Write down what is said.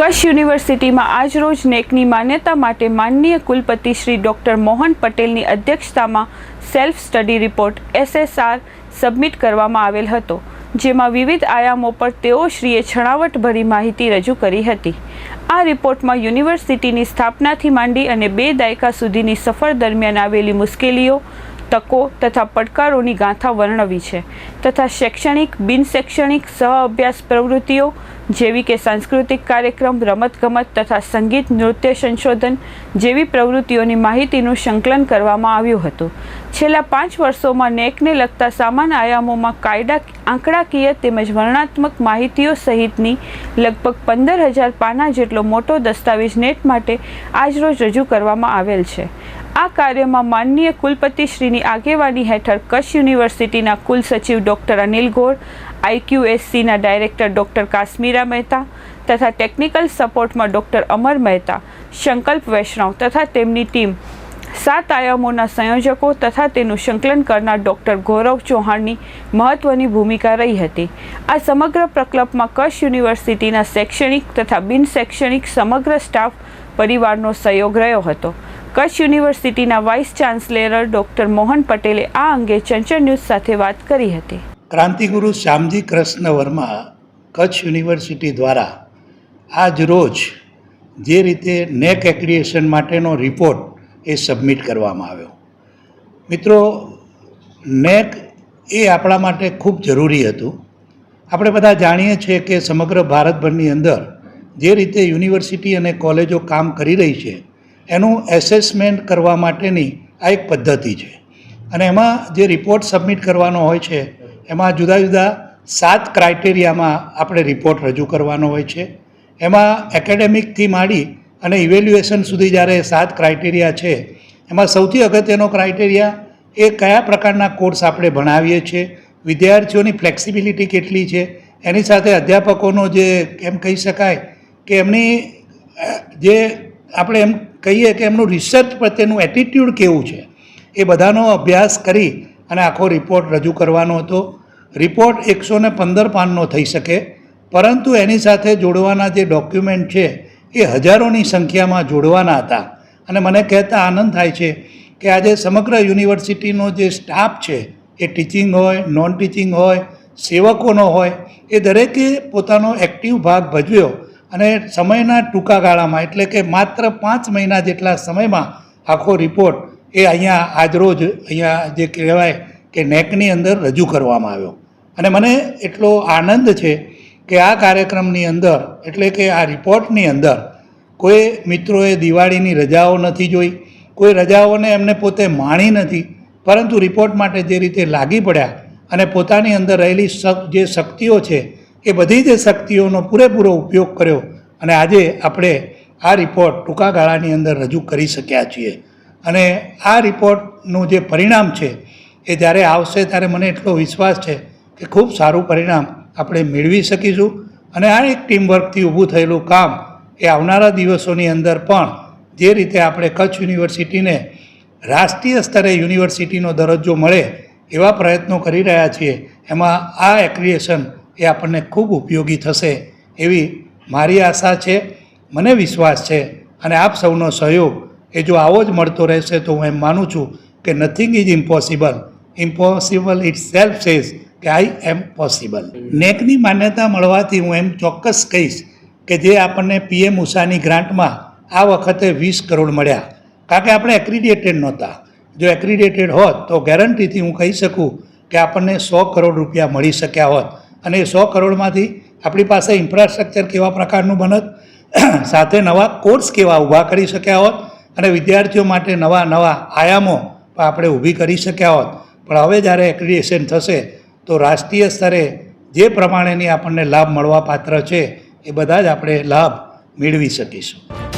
કચ્છ યુનિવર્સિટીમાં આજરોજ નેકની માન્યતા માટે માનનીય કુલપતિ શ્રી ડૉક્ટર મોહન પટેલની અધ્યક્ષતામાં self study report SSR submit કરવામાં આવેલ હતો, જેમાં વિવિધ આયામો પર તેઓ શ્રીએ છણાવટભરી માહિતી રજૂ કરી હતી. આ રિપોર્ટમાં યુનિવર્સિટીની સ્થાપનાથી માંડી અને બે દાયકા સુધીની સફર દરમિયાન આવેલી મુશ્કેલીઓ તકો તથા પડકારોની ગાથા વર્ણવી છે તથા શૈક્ષણિક બિન શૈક્ષણિક સહ અભ્યાસ પ્રવૃત્તિઓ જેવી કે સાંસ્કૃતિક કાર્યક્રમ, રમતગમત તથા સંગીત, નૃત્ય સંશોધન જેવી પ્રવૃત્તિઓની માહિતીનું સંકલન કરવામાં આવ્યું હતું. છેલ્લા પાંચ વર્ષોમાં નેકને લગતા સામાન આયામોમાં કાયદા, આંકડાકીય તેમજ વર્ણનાત્મક માહિતીઓ સહિતની લગભગ પંદર હજાર પાના જેટલો મોટો દસ્તાવેજ નેટ માટે આજરોજ રજૂ કરવામાં આવેલ છે. આ કાર્યમાં માનનીય કુલપતિશ્રીની આગેવાની હેઠળ કચ્છ યુનિવર્સિટીના કુલ સચિવ ડૉક્ટર અનિલ ગોર આઈક્યુએસસીના ડાયરેક્ટર ડૉક્ટર કાશ્મીરા મહેતા તથા ટેકનિકલ સપોર્ટમાં ડૉક્ટર અમર મહેતા, સંકલ્પ વૈષ્ણવ તથા તેમની ટીમ, સાત આયામોના સંયોજકો તથા તેનું સંકલન કરનાર ડૉક્ટર ગૌરવ ચૌહાણની મહત્ત્વની ભૂમિકા રહી હતી. આ સમગ્ર પ્રકલ્પમાં કચ્છ યુનિવર્સિટીના શૈક્ષણિક તથા બિન શૈક્ષણિક સમગ્ર સ્ટાફ પરિવારનો સહયોગ રહ્યો હતો. કચ્છ યુનિવર્સિટીના વાઇસ ચાન્સેલર ડૉક્ટર મોહન પટેલે આ અંગે ચંચળ ન્યૂઝ સાથે વાત કરી હતી. ક્રાંતિગુરુ શ્યામજી કૃષ્ણ વર્મા કચ્છ યુનિવર્સિટી દ્વારા આજ રોજ જે રીતે નેક એક્રિએશન માટેનો રિપોર્ટ એ સબમિટ કરવામાં આવ્યો. મિત્રો, નેક એ આપણા માટે ખૂબ જરૂરી હતું. આપણે બધા જાણીએ છીએ કે સમગ્ર ભારતભરની અંદર જે રીતે યુનિવર્સિટી અને કોલેજો કામ કરી રહી છે એનું એસેસમેન્ટ કરવા માટેની આ એક પદ્ધતિ છે. અને એમાં જે રિપોર્ટ સબમિટ કરવાનો હોય છે, એમાં જુદા જુદા સાત ક્રાઇટેરિયામાં આપણે રિપોર્ટ રજૂ કરવાનો હોય છે. એમાં એકેડેમિકથી માંડી અને ઇવેલ્યુએશન સુધી જ્યારે સાત ક્રાઇટેરિયા છે, એમાં સૌથી અગત્યનો ક્રાઇટેરિયા એ કયા પ્રકારના કોર્સ આપણે ભણાવીએ છીએ, વિદ્યાર્થીઓની ફ્લેક્સિબિલિટી કેટલી છે, એની સાથે અધ્યાપકોનો જે, એમ કહી શકાય કે એમની જે આપણે એમ કહીએ કે એમનું રિસર્ચ પ્રત્યેનું એટીટ્યૂડ કેવું છે? એ બધાનો અભ્યાસ કરી અને આખો રિપોર્ટ રજૂ કરવાનો હતો. રિપોર્ટ એકસો ને પંદર પાનનો થઈ શકે. પરંતુ એની સાથે જોડવાના જે ડોક્યુમેન્ટ છે, એ હજારોની સંખ્યામાં જોડવાના હતા. અને મને કહેતા આનંદ થાય છે કે આજે સમગ્ર યુનિવર્સિટીનો જે સ્ટાફ છે, એ ટીચિંગ હોય નોન ટીચિંગ હોય, સેવકોનો હોય, એ દરેકે પોતાનો એક્ટિવ ભાગ ભજવ્યો અને સમયના ટૂંકા ગાળામાં એટલે કે માત્ર પાંચ મહિના જેટલા સમયમાં આખો રિપોર્ટ એ અહીંયા આજરોજ અહીંયા જે કહેવાય કે નેકની અંદર રજૂ કરવામાં આવ્યો. અને મને એટલો આનંદ છે કે આ કાર્યક્રમની અંદર, એટલે કે આ રિપોર્ટની અંદર, કોઈ મિત્રોએ દિવાળીની રજાઓ નથી જોઈ, કોઈ રજાઓને એમને પોતે માણી નથી, પરંતુ રિપોર્ટ માટે જે રીતે લાગી પડ્યા અને પોતાની અંદર રહેલી જે શક્તિઓ છે એ બધી જ શક્તિઓનો પૂરેપૂરો ઉપયોગ કર્યો અને આજે આપણે આ રિપોર્ટ ટૂંકા ગાળાની અંદર રજૂ કરી શક્યા છીએ. અને આ રિપોર્ટનું જે પરિણામ છે, એ જ્યારે આવશે ત્યારે મને એટલો વિશ્વાસ છે કે ખૂબ સારું પરિણામ આપણે મેળવી શકીશું. અને આ એક ટીમવર્કથી ઊભું થયેલું કામ એ આવનારા દિવસોની અંદર પણ જે રીતે આપણે કચ્છ યુનિવર્સિટીને રાષ્ટ્રીય સ્તરે યુનિવર્સિટીનો દરજ્જો મળે એવા પ્રયત્નો કરી રહ્યા છીએ, એમાં આ એક્રિએશન એ આપણને ખૂબ ઉપયોગી થશે એવી મારી આશા છે, મને વિશ્વાસ છે અને આપ સૌનો સહયોગ એ જો આવો જ મળતો રહેશે તો હું એમ માનું છું કે nothing is impossible impossible itself says કે આઈ એમ પોસિબલ નેકની માન્યતા મળવાથી હું એમ ચોક્કસ કહીશ કે જે આપણને પીએમ ઉષાની ગ્રાન્ટમાં આ વખતે વીસ કરોડ મળ્યા. કારણ કે આપણે એક્રિડિએટેડ નહોતા. જો એક્રિડિએટેડ હોત તો ગેરંટીથી હું કહી શકું કે આપણને સો કરોડ રૂપિયા મળી શક્યા હોત. અને એ સો કરોડમાંથી આપણી પાસે ઇન્ફ્રાસ્ટ્રક્ચર કેવા પ્રકારનું બનત, સાથે નવા કોર્સ કેવા ઊભા કરી શક્યા હોત, અને વિદ્યાર્થીઓ માટે નવા નવા આયામો પણ આપણે ઊભી કરી શક્યા હોત. પણ હવે જ્યારે એક્રિડિએશન થશે, તો રાષ્ટ્રીય સ્તરે જે પ્રમાણેની આપણને લાભ મળવા પાત્ર છે, એ બધા જ આપણે લાભ મેળવી શકીશું.